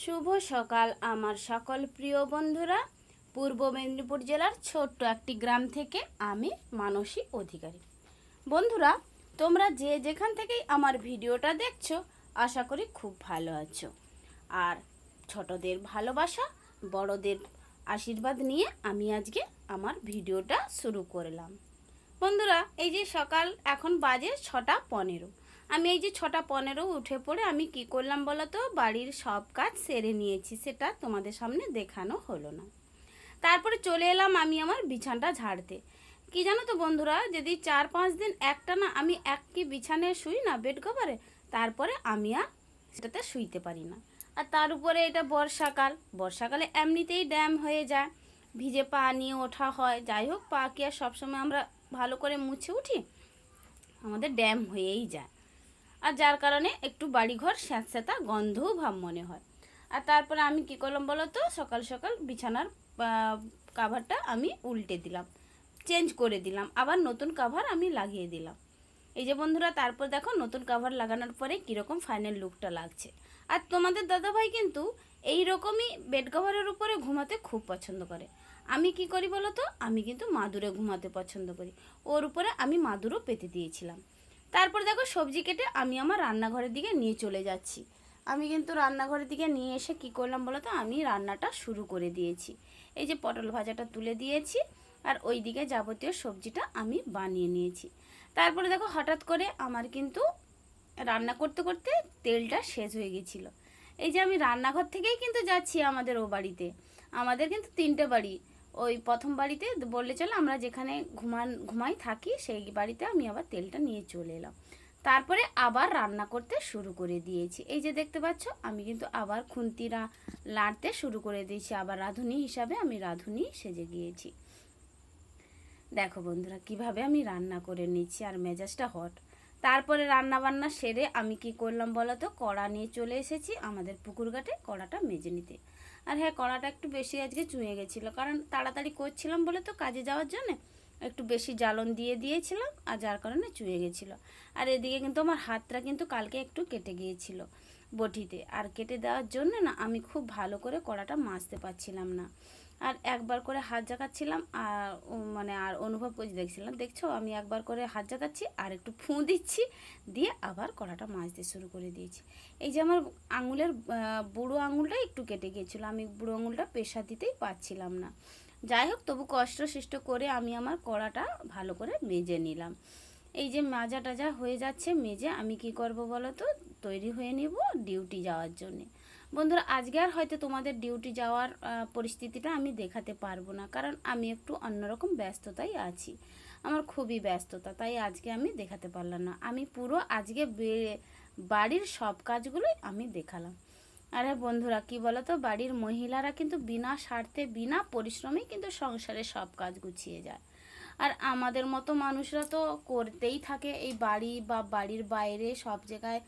শুভ সকাল, আমার সকল প্রিয় বন্ধুরা। পূর্ব মেদিনীপুর জেলার ছোট্ট একটি গ্রাম থেকে আমি মানসী অধিকারী। বন্ধুরা, তোমরা যে যেখান থেকেই আমার ভিডিওটা দেখছ, আশা করি খুব ভালো আছো। আর ছোটদের ভালোবাসা, বড়দের আশীর্বাদ নিয়ে আমি আজকে আমার ভিডিওটা শুরু করলাম। বন্ধুরা, এই যে সকাল, এখন বাজে ছটা পনেরো। আমি এই যে ছটা পনেরো উঠে পড়ে আমি কি করলাম বলো তো বাড়ির সব কাজ সেরে নিয়েছি, সেটা তোমাদের সামনে দেখানো হলো না। তারপরে চলে এলাম আমি আমার বিছানটা ঝাড়তে। কি জানো তো বন্ধুরা, যদি চার পাঁচ দিন একটা না আমি এক কি বিছানায় শুই না বেড কভারে, তারপরে আমি আর সেটাতে শুইতে পারি না। আর তার উপরে এটা বর্ষাকাল, বর্ষাকালে এমনিতেই ড্যাম হয়ে যায়, ভিজে পা নিয়ে ওঠা হয়। যাই হোক, পা কি আর সবসময় আমরা ভালো করে মুছে উঠি? আমাদের ড্যাম হয়েই যায়। আর যার কারণে একটু বাড়িঘর স্যাঁতস্যাঁতা গন্ধও ভাব মনে হয়। আর তারপরে আমি কি করলাম বলো তো? সকাল সকাল বিছানার কাভারটা আমি উল্টে দিলাম। চেঞ্জ করে দিলাম। আবার নতুন কাভার আমি লাগিয়ে দিলাম। এই যে বন্ধুরা, তারপর দেখো নতুন কাভার লাগানোর পরে কীরকম ফাইনাল লুকটা লাগছে। আর তোমাদের দাদাভাই কিন্তু এই রকমই বেড কভারের উপরে ঘুমাতে খুব পছন্দ করে। আমি কি করি বলো তো? আমি কিন্তু মাদুরে ঘুমাতে পছন্দ করি। ওর উপরে আমি মাদুরও পেতে দিয়েছিলাম। তারপর দেখো সবজি কেটে আমি আমার রান্নাঘরের দিকে নিয়ে চলে যাচ্ছি। আমি কিন্তু রান্নাঘরের দিকে নিয়ে এসে কি করলাম বলো তো? আমি রান্নাটা শুরু করে দিয়েছি। এই যে পটল ভাজাটা তুলে দিয়েছি আর ওই দিকে যাবতীয় সবজিটা আমি বানিয়ে নিয়েছি। তারপরে দেখো হঠাৎ করে আমার কিন্তু রান্না করতে করতে তেলটা শেষ হয়ে গেছিল। এই যে আমি রান্নাঘর থেকেই কিন্তু যাচ্ছি আমাদের ও বাড়িতে। আমাদের কিন্তু তিনটে বাড়ি। ওই প্রথম বাড়িতে বললে চলো আমরা যেখানে ঘুমান, ঘুমাই থাকি সেই বাড়িতে আমি আবার তেলটা নিয়ে চলে এলাম। তারপরে আবার রান্না করতে শুরু করে দিয়েছি। এই যে দেখতে পাচ্ছ, আমি কিন্তু আবার খুন্তিরা লাড়তে শুরু করে দিয়েছি। আবার রাঁধুনি হিসাবে আমি রাঁধুনি সেজে গিয়েছি। দেখো বন্ধুরা, কীভাবে আমি রান্না করে নিচ্ছি আর মেজাজটা হট। তারপরে রান্না বান্না সেরে আমি কি করলাম বলো তো? কড়া নিয়ে চলে এসেছি আমাদের পুকুর ঘাটে কড়াটা মেজে নিতে। আর হ্যাঁ কড়াটা একটু বেশি আজকে চুঁয়ে গেছিল। কারণ তাড়াতাড়ি করছিলাম বলে তো কাজে যাওয়ার জন্যে একটু বেশি জ্বালন দিয়ে দিয়েছিলাম আর যার কারণে চুয়ে গেছিল। আর এদিকে কিন্তু আমার হাতটা কিন্তু কালকে একটু কেটে গিয়েছিল বটিতে। আর কেটে দেওয়ার জন্য না আমি খুব ভালো করে কড়াটা মাজতে পারছিলাম না। আর একবার করে হাত জাগাচ্ছিলাম, আর মানে আর অনুভব করে দেখছিলাম, দেখছ? আমি একবার করে হাত জাগাচ্ছি আর একটু ফুঁ দিচ্ছি, দিয়ে আবার কড়াটা মাজতে শুরু করে দিয়েছি। এই যে আমার আঙুলের বুড়ো আঙুলটা একটু কেটে গিয়েছিল, আমি বুড়ো আঙুলটা পেশা দিতেই পারছিলাম না। যাই হোক, তবু কষ্ট সৃষ্ট করে আমি আমার কড়াটা ভালো করে মেজে নিলাম। এই যে মাজা টাজা হয়ে যাচ্ছে, মেজে আমি কি করব বলো তো? তৈরি হয়ে নিব ডিউটি যাওয়ার জন্যে। বন্ধুরা, আজকে আর হয়তো তোমাদের ডিউটি যাওয়ার পরিস্থিতিটা আমি দেখাতে পারব না। কারণ আমি একটু অন্যরকম ব্যস্ততাই আছি। আমার খুবই ব্যস্ততা, তাই আজকে আমি দেখাতে পারলাম না। আমি পুরো আজকে বাড়ির সব কাজগুলোই আমি দেখালাম। আরে বন্ধুরা, কি বলো তো বাড়ির মহিলারা কিন্তু বিনা স্বার্থে, বিনা পরিশ্রমেই কিন্তু সংসারে সব কাজ গুছিয়ে যায়। আর আমাদের মতো মানুষরা তো করতেই থাকে। এই বাড়ি বা বাড়ির বাইরে সব জায়গায়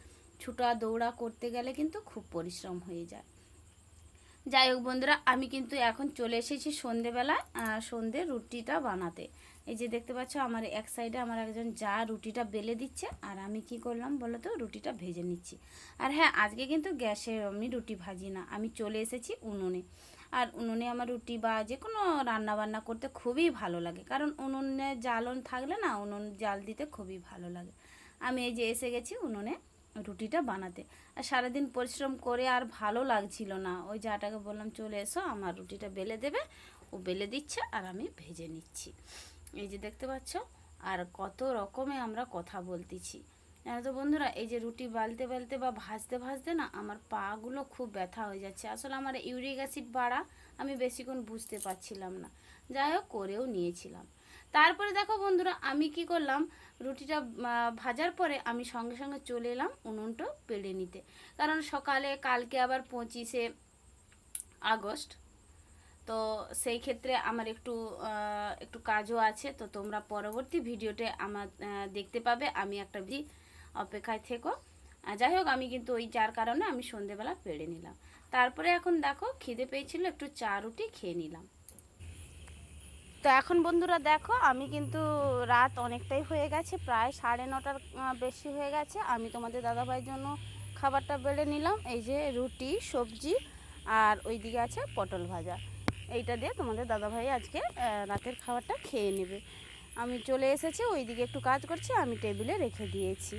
ছুটা দৌড়া করতে গেলে কিন্তু খুব পরিশ্রম হয়ে যায়। যাই হোক বন্ধুরা, আমি কিন্তু এখন চলে এসেছি সন্ধেবেলা সন্ধে রুটিটা বানাতে। এই যে দেখতে পাচ্ছ, আমার এক সাইডে আমার একজন যা রুটিটা বেলে দিচ্ছে, আর আমি কি করলাম বলো তো, রুটিটা ভেজে নিচ্ছি। আর হ্যাঁ আজকে কিন্তু গ্যাসে আমি রুটি ভাজি না, আমি চলে এসেছি উনুনে। আর উনুনে আমার রুটি বা যে কোনো রান্না বান্না করতে খুবই ভালো লাগে, কারণ উনুনে জ্বালন থাকলে না, উনুন জাল দিতে খুবই ভালো লাগে। আমি এই যে এসে গেছি উনুনে রুটিটা বানাতে। আর সারাদিন পরিশ্রম করে আর ভালো লাগছিল না। ওই যাটাকে বললাম, চলে এসো, আমার রুটিটা বেলে দেবে। ও বেলে দিচ্ছে আর আমি ভেজে নিচ্ছি। এই যে দেখতে পাচ্ছ? আর কত রকমে আমরা কথা বলতেছি। তো বন্ধুরা, এই যে রুটি বালতে বালতে বা ভাজতে ভাজতে না, আমার পাগুলো খুব ব্যথা হয়ে যাচ্ছে। আসলে আমার ইউরিক অ্যাসিড বাড়া আমি বেশিক্ষণ বুঝতে পারছিলাম না। যাই হোক, করেও নিয়েছিলাম। তারপরে দেখো বন্ধুরা, আমি কি করলাম? রুটিটা ভাজার পরে আমি সঙ্গে সঙ্গে চলে এলাম উনুনটা পেড়ে নিতে। কারণ সকালে, কালকে আবার পঁচিশে আগস্ট, তো সেই ক্ষেত্রে আমার একটু একটু কাজও আছে, তো তোমরা পরবর্তী ভিডিওতে আমার দেখতে পাবে, আমি একটা ভি অপেক্ষায় থেকো। যাই হোক, আমি কিন্তু ওই যার কারণে আমি সন্ধেবেলা পেড়ে নিলাম। তারপরে এখন দেখো, খিদে পেয়েছিল, একটু চা রুটি খেয়ে নিলাম। তো এখন বন্ধুরা দেখো, আমি কিন্তু রাত অনেকটাই হয়ে গেছে, প্রায় সাড়ে নটার বেশি হয়ে গেছে। আমি তোমাদের দাদাভাইয়ের জন্য খাবারটা বেড়ে নিলাম, এই যে রুটি, সবজি, আর ওইদিকে আছে পটল ভাজা। এইটা দিয়ে তোমাদের দাদাভাই আজকে রাতের খাবারটা খেয়ে নেবে। আমি চলে এসেছি, ওইদিকে একটু কাজ করছি, আমি টেবিলে রেখে দিয়েছি।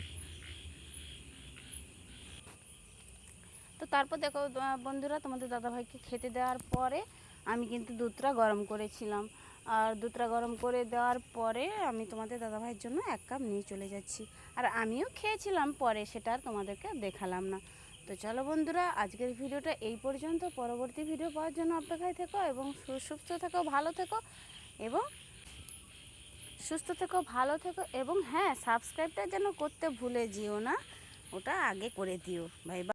তো তারপর দেখো বন্ধুরা তোমাদের দাদাভাইকে খেতে দেওয়ার পরে আমি কিন্তু দুধটা গরম করেছিলাম। আর দুধটা গরম করে দেওয়ার পরে আমি তোমাদের দাদাভাইয়ের জন্য এক কাপ নিয়ে চলে যাচ্ছি। আর আমিও খেয়েছিলাম, পরে সেটা আর তোমাদেরকে দেখালাম না। তো চলো বন্ধুরা, আজকের ভিডিওটা এই পর্যন্ত। পরবর্তী ভিডিও পাওয়ার জন্য অপেক্ষায় থেকো এবং সুস্থ থেকো, ভালো থেকো এবং সুস্থ থেকো, ভালো থেকো এবং হ্যাঁ সাবস্ক্রাইবটা যেন করতে ভুলে যেও না, ওটা আগে করে দিও। ভাই